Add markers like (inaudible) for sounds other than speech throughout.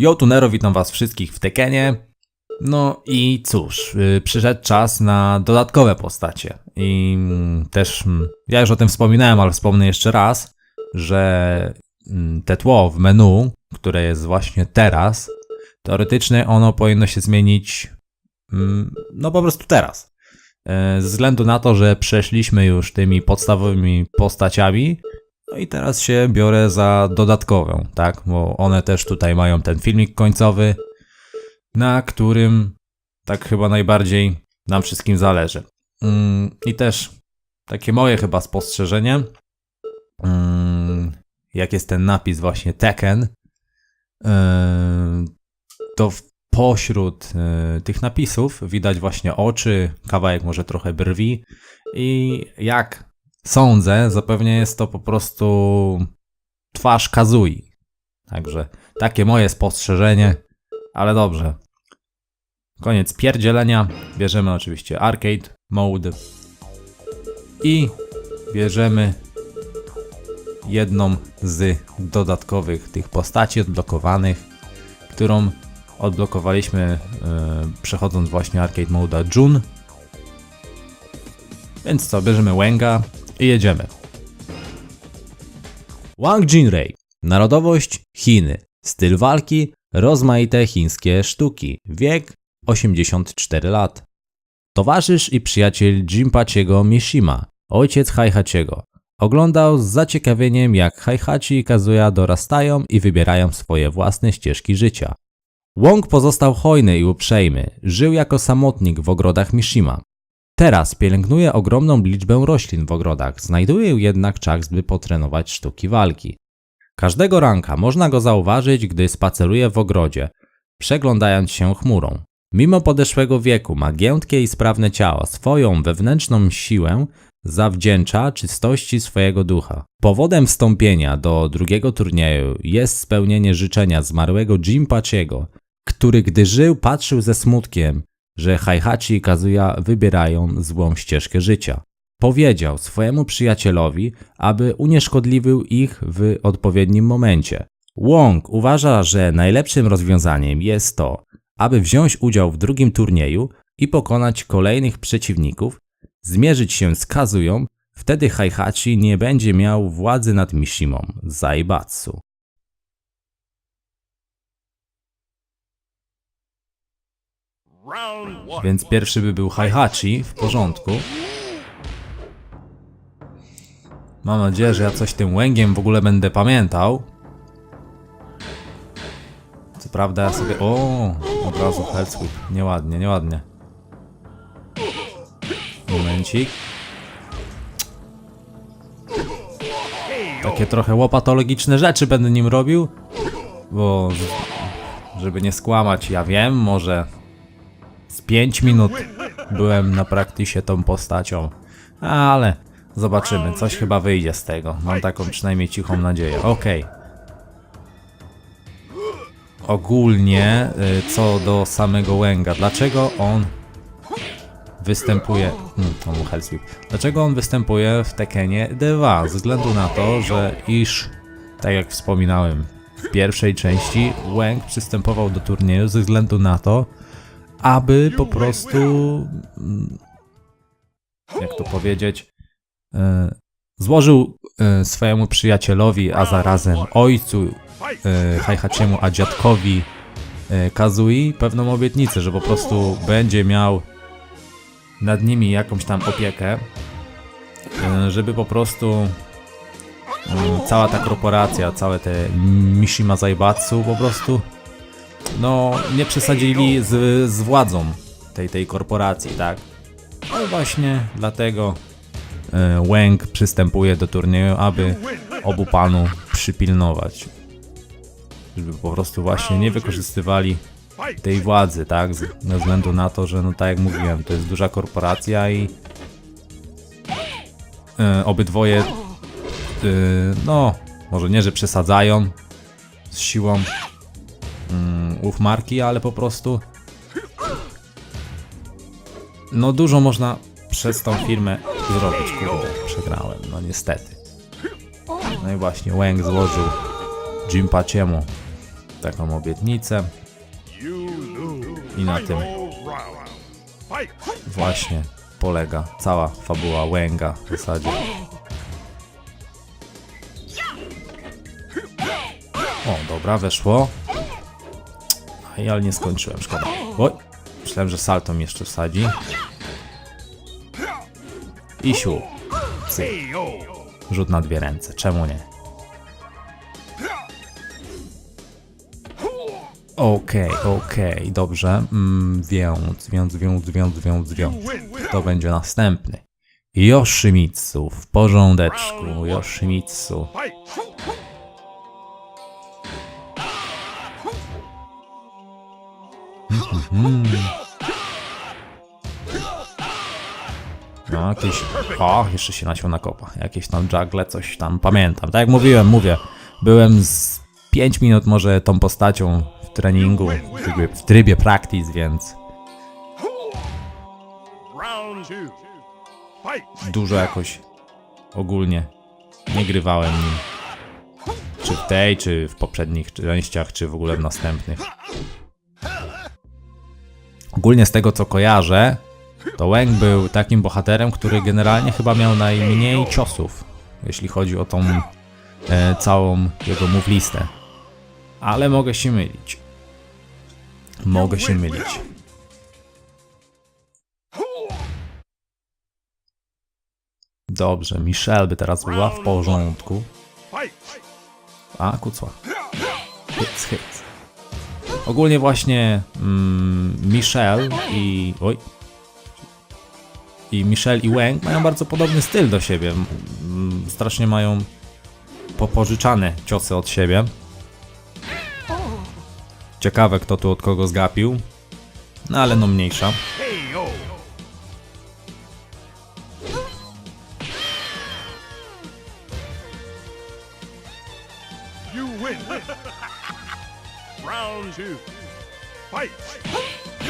Yo Tunero, witam was wszystkich w Tekenie. No i cóż, y, przyszedł czas na dodatkowe postacie. I mm, też, mm, ja już o tym wspominałem, ale wspomnę jeszcze raz, że mm, te tło w menu, które jest właśnie teraz, teoretycznie ono powinno się zmienić, no po prostu teraz. E, Ze względu na to, że przeszliśmy już tymi podstawowymi postaciami, no i teraz się biorę za dodatkową, tak? Bo one też tutaj mają ten filmik końcowy, na którym tak chyba najbardziej nam wszystkim zależy. Mm, I też takie moje chyba spostrzeżenie, mm, jak jest ten napis właśnie Tekken, yy, to w- pośród yy, tych napisów widać właśnie oczy, kawałek może trochę brwi i jak sądzę, zapewne jest to po prostu twarz Kazui. Także takie moje spostrzeżenie, ale dobrze. Koniec pierdzielenia. Bierzemy oczywiście arcade mode i bierzemy jedną z dodatkowych tych postaci odblokowanych, którą odblokowaliśmy e, przechodząc właśnie arcade mode June. Więc co, bierzemy Wenga i jedziemy. Wang Jinrei. Narodowość Chiny. Styl walki rozmaite chińskie sztuki. Wiek 84 lat. Towarzysz i przyjaciel Jinpachiego Mishima, ojciec Heihachiego. Oglądał z zaciekawieniem jak Heihachi i Kazuya dorastają i wybierają swoje własne ścieżki życia. Wong pozostał hojny i uprzejmy, żył jako samotnik w ogrodach Mishima. Teraz pielęgnuje ogromną liczbę roślin w ogrodach, znajduje jednak czas, by potrenować sztuki walki. Każdego ranka można go zauważyć, gdy spaceruje w ogrodzie, przeglądając się chmurą. Mimo podeszłego wieku ma giętkie i sprawne ciało, swoją wewnętrzną siłę zawdzięcza czystości swojego ducha. Powodem wstąpienia do drugiego turnieju jest spełnienie życzenia zmarłego Jinpachiego, który gdy żył patrzył ze smutkiem, że Heihachi i Kazuya wybierają złą ścieżkę życia. Powiedział swojemu przyjacielowi, aby unieszkodliwił ich w odpowiednim momencie. Wong uważa, że najlepszym rozwiązaniem jest to, aby wziąć udział w drugim turnieju i pokonać kolejnych przeciwników, zmierzyć się z Kazują, wtedy Heihachi nie będzie miał władzy nad Mishimą, Zaibatsu. Więc pierwszy by był Heihachi, w porządku. Mam nadzieję, że ja coś tym łęgiem w ogóle będę pamiętał. Co prawda ja sobie... O, od razu Hellsweep. Nieładnie, nieładnie. Momencik. Takie trochę łopatologiczne rzeczy będę nim robił. Bo... Żeby nie skłamać, ja wiem, może... Z 5 minut byłem na praktysie tą postacią. Ale zobaczymy, coś chyba wyjdzie z tego. Mam taką przynajmniej cichą nadzieję. Okej. Ogólnie y, co do samego Łęga, dlaczego on występuje. Hmm, to był Hellsweep. Dlaczego on występuje w Tekenie 2? Ze względu na to, że iż, tak jak wspominałem w pierwszej części, Łęg przystępował do turnieju ze względu na to, aby po prostu. mm, Jak to powiedzieć? e, Złożył e, swojemu przyjacielowi, a zarazem ojcu e, Heihachiemu, a dziadkowi Kazui pewną obietnicę, że po prostu będzie miał nad nimi jakąś tam opiekę, żeby po prostu mm, cała ta korporacja, całe te Mishima Zaibatsu po prostu no nie przesadzili z, z władzą tej, tej korporacji, tak? No właśnie dlatego e, przystępuje do turnieju, aby obu panu przypilnować. Żeby po prostu właśnie nie wykorzystywali tej władzy, tak? Z- Ze względu na to, że no tak jak mówiłem, to jest duża korporacja i e, obydwoje e, no, może nie, że przesadzają z siłą mm, ów marki, ale po prostu no dużo można przez tą firmę zrobić, kurde, przegrałem, no niestety. No i właśnie, Wang złożył Jinpachiemu taką obietnicę. I na tym właśnie polega cała fabuła Łęga w zasadzie. O, dobra, weszło. Ale nie skończyłem, szkoda. Oj, myślałem, że salto mi jeszcze wsadzi. I siu. Cyk. Rzut na dwie ręce, czemu nie? Okej, okej, dobrze. Mm, więc, więc, więc, więc, więc, więc. To będzie następny. Yoshimitsu, w porządeczku, Yoshimitsu. No, jakieś. O, jeszcze się naciął na kopa. Jakieś tam juggle, coś tam pamiętam. Tak jak mówiłem, mówię. Byłem z 5 minut może tą postacią w treningu, w trybie, w trybie practice, więc dużo jakoś ogólnie nie grywałem nim. Czy w tej, czy w poprzednich częściach, czy w ogóle w następnych. Ogólnie z tego co kojarzę, to Wang był takim bohaterem, który generalnie chyba miał najmniej ciosów, jeśli chodzi o tą e, całą jego move. Ale mogę się mylić. Mogę się mylić. Dobrze, Michelle by teraz była w porządku. A, kucła. Hits, hits. Ogólnie właśnie mm, Michelle i... Oj. I Michelle i Wang mają bardzo podobny styl do siebie. Strasznie mają popożyczane ciosy od siebie. Ciekawe kto tu od kogo zgapił. No ale no mniejsza. Two. Fight.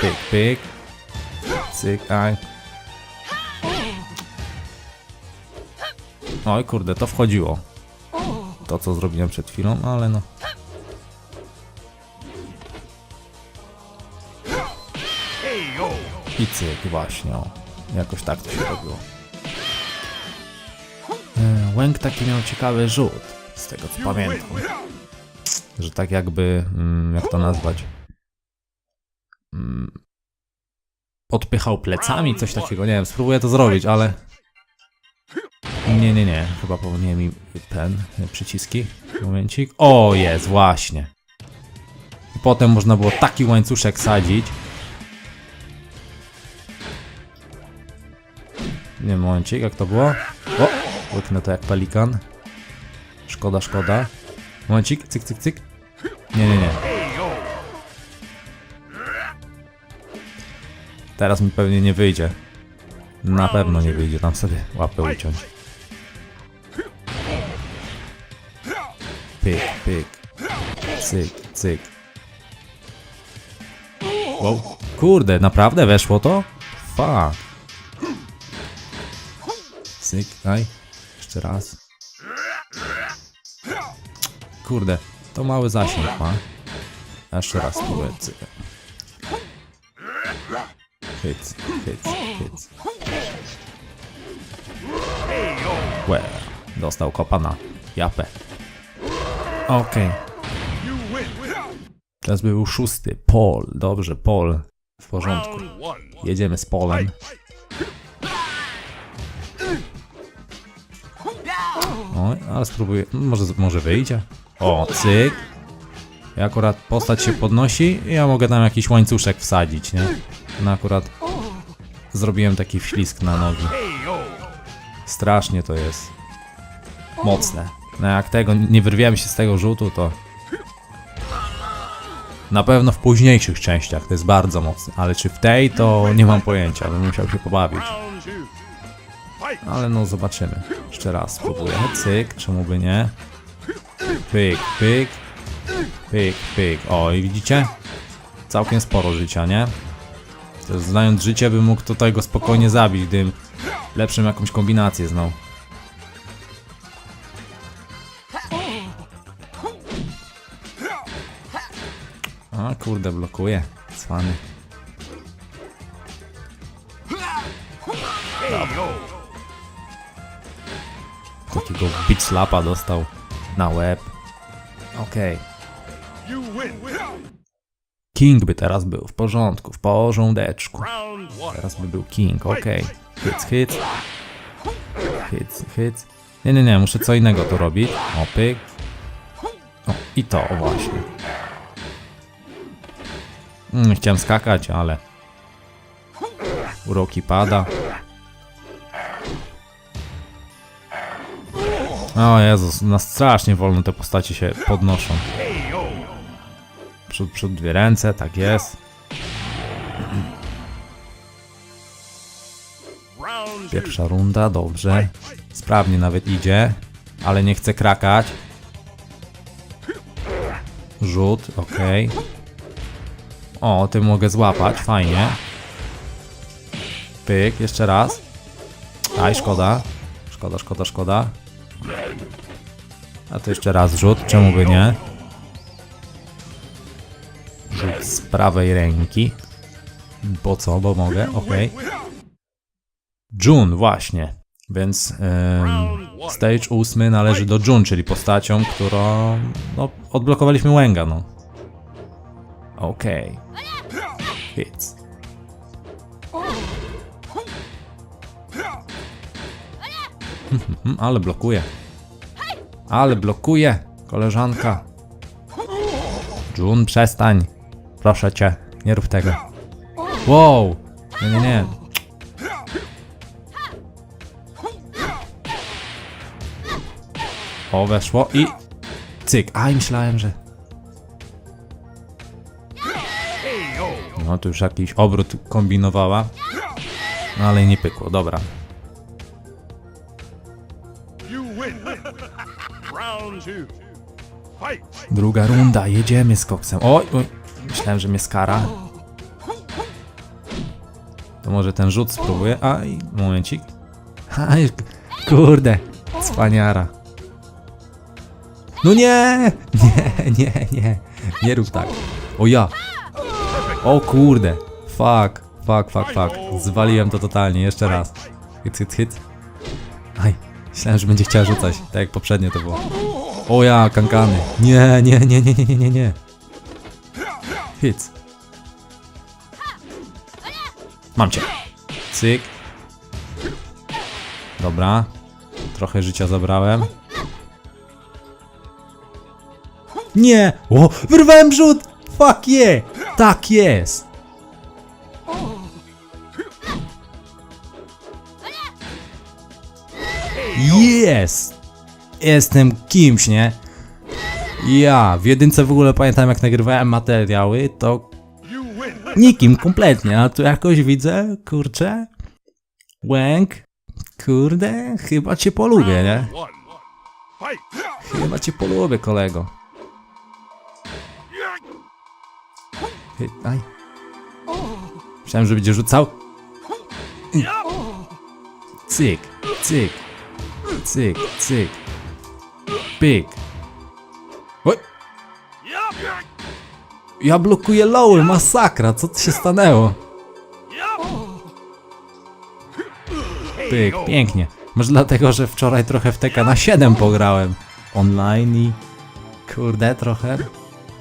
Pyk, pyk. Cyk, aj. Oj kurde, to wchodziło. To co zrobiłem przed chwilą, ale no. I cyk, właśnie, o. Jakoś tak to się robiło. E, Łęk taki miał ciekawy rzut, z tego co pamiętam. Że tak jakby, mm, jak to nazwać? Mm, odpychał plecami, coś takiego, nie wiem, spróbuję to zrobić, ale... Nie, nie, nie, chyba powinienem mi ten, przyciski, momencik. O, jest, właśnie. I potem można było taki łańcuszek sadzić, Nie, momencik, jak to było? O! Łyknę to jak pelikan. Szkoda, szkoda. Momencik, cyk, cyk, cyk. Nie, nie, nie. Teraz mi pewnie nie wyjdzie. Na pewno nie wyjdzie, tam sobie łapę uciąć. Pyk, pyk. Cyk, cyk. Wow. Kurde, naprawdę weszło to? Fuck. Cyk, daj. Jeszcze raz. Kurde, to mały zasięg ma. Jeszcze raz spróbuję. Hyc, hyc, hyc. Łe, dostał kopa na japę. Okej, win. teraz był szósty. Paul, dobrze, Paul. W porządku. Jedziemy z Polem. Oj, ale spróbuję. Może, może wyjdzie. O, cyk. I akurat postać się podnosi i ja mogę tam jakiś łańcuszek wsadzić, nie? No akurat zrobiłem taki wślizg na nogi. Strasznie to jest mocne. No jak tego nie wyrwiemy się z tego rzutu, to na pewno w późniejszych częściach to jest bardzo mocne, ale czy w tej to nie mam pojęcia, bym musiał się pobawić. Ale no zobaczymy. Jeszcze raz spróbuję. Cyk, czemu by nie? Pyk, pyk. Pyk, pyk. O, i widzicie? Całkiem sporo życia, nie? Znając życie, bym mógł tutaj go spokojnie zabić, gdybym lepszą jakąś kombinację znał. A kurde, blokuje. Cwany. KO. Takiego bitch slapa dostał na łeb. Okej. Win. King by teraz był w porządku, w porządeczku. Teraz by był King, okej. Hits, hits. Hits, hits. Nie, nie, nie, muszę co innego tu robić. O. O, i to, właśnie. Mm, chciałem skakać, ale... Uroki pada. O Jezus, na strasznie wolno te postacie się podnoszą. Przód, przód, dwie ręce, tak jest. Pierwsza runda, dobrze. Sprawnie nawet idzie, ale nie chce krakać. Rzut, ok. O, tym mogę złapać, fajnie. Pyk, jeszcze raz. Aj, szkoda. Szkoda, szkoda, szkoda. A to jeszcze raz rzut, czemu by nie? Rzut z prawej ręki. Po co, bo mogę, okej. Jun, właśnie. Więc em, stage ósmy należy do Jun, czyli postacią, którą no, odblokowaliśmy Łęga, no. Okej. Hits. (laughs) Ale blokuje. Ale blokuje, koleżanka. Jun, przestań. Proszę cię, nie rób tego. Wow! Nie, nie, nie. O, weszło i cyk. A, myślałem, że... No, tu już jakiś obrót kombinowała. No, ale nie pykło, dobra. Druga runda, jedziemy z koksem. Oj, oj, myślałem, że mnie skara. To może ten rzut spróbuję. Aj, momencik. Aj, kurde, cwaniara. No nie, nie, nie, nie, nie rób tak. O ja. O kurde, fuck, fuck, fuck, fuck. Zwaliłem to totalnie, jeszcze raz. Hit, hit, hit. Aj, myślałem, że będzie chciała rzucać, tak jak poprzednio to było. O ja, kankany. Nie, nie, nie, nie, nie, nie, nie, nie. Hit. Mam cię. Cyk. Dobra. Trochę życia zabrałem. Nie! O, wyrwałem rzut! Fuck yeah! Tak jest! Jest! Jestem kimś, nie? Ja, w jedynce w ogóle pamiętam jak nagrywałem materiały, to nikim kompletnie, a tu jakoś widzę, kurczę, Łęk, kurde, chyba cię polubię, nie? Chyba cię polubię, kolego. Aj. Myślałem, że będzie rzucał. Cyk, cyk, cyk, cyk. Pyk. Oj, ja blokuję loły, masakra, co się stanęło? Pyk, pięknie. Może dlatego, że wczoraj trochę w TK na 7 pograłem online i kurde, trochę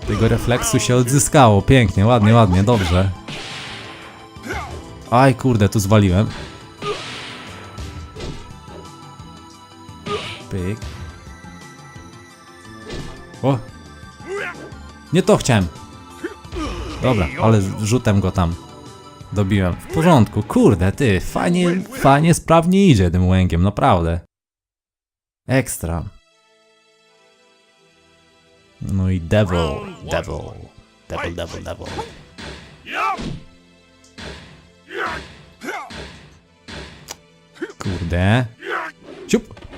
tego refleksu się odzyskało. Pięknie, ładnie, ładnie, dobrze. Aj, kurde, tu zwaliłem. Pyk. O! Nie to chciałem. Dobra, ale rzutem go tam dobiłem. W porządku, kurde, ty, fajnie, fajnie, sprawnie idzie tym łęgiem, naprawdę. Ekstra. No i devil, devil, devil, devil, devil. Kurde. Ciup.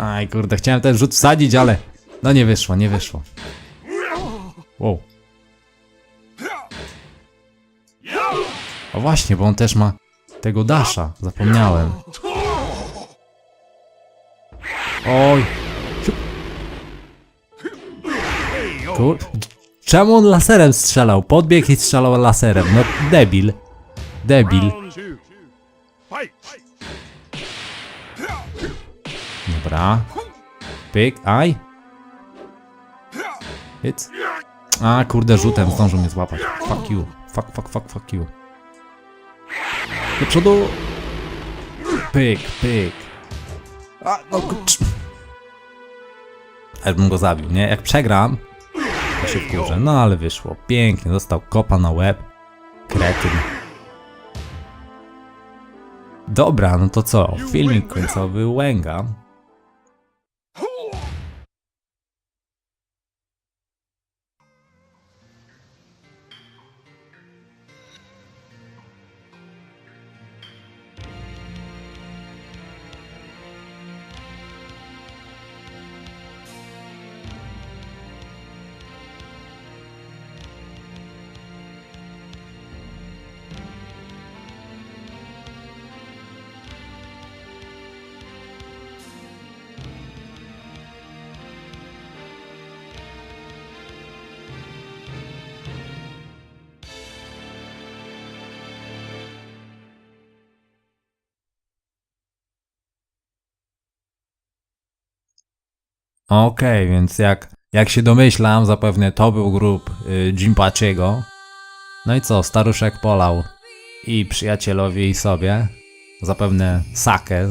Aj, kurde, chciałem ten rzut wsadzić, ale... No nie wyszło, nie wyszło. Wow. O właśnie, bo on też ma tego dasha. Zapomniałem. Oj. Kur... Czemu on laserem strzelał? Podbiegł i strzelał laserem. No debil. Debil. Dobra. Pyk, aj. Hit. A, kurde, rzutem zdążył mnie złapać. Fuck you. Fuck, fuck, fuck, fuck you. Do przodu. Pyk, pyk. A, no kurcz. Aż bym go zabił, nie? Jak przegram, to się wkurzę. No ale wyszło. Pięknie, dostał kopa na łeb. Kretyn. Dobra, no to co? Filmik końcowy łęga. Okej, więc jak, jak się domyślam, zapewne to był grup y, Jimpachiego. No i co, staruszek polał i przyjacielowi i sobie. Zapewne sakę.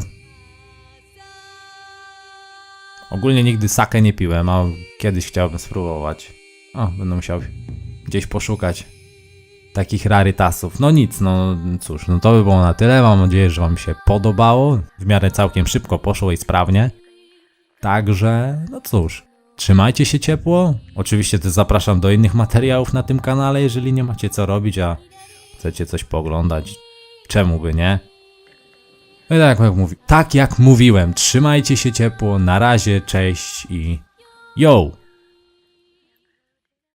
Ogólnie nigdy sakę nie piłem, a kiedyś chciałbym spróbować. O, będę musiał gdzieś poszukać takich rarytasów. No nic, no cóż, no to by było na tyle. Mam nadzieję, że Wam się podobało. W miarę całkiem szybko poszło i sprawnie. Także, no cóż, trzymajcie się ciepło. Oczywiście też zapraszam do innych materiałów na tym kanale, jeżeli nie macie co robić, a chcecie coś pooglądać. Czemu by nie? No i tak jak, mówi, tak jak mówiłem, trzymajcie się ciepło, na razie, cześć i yo!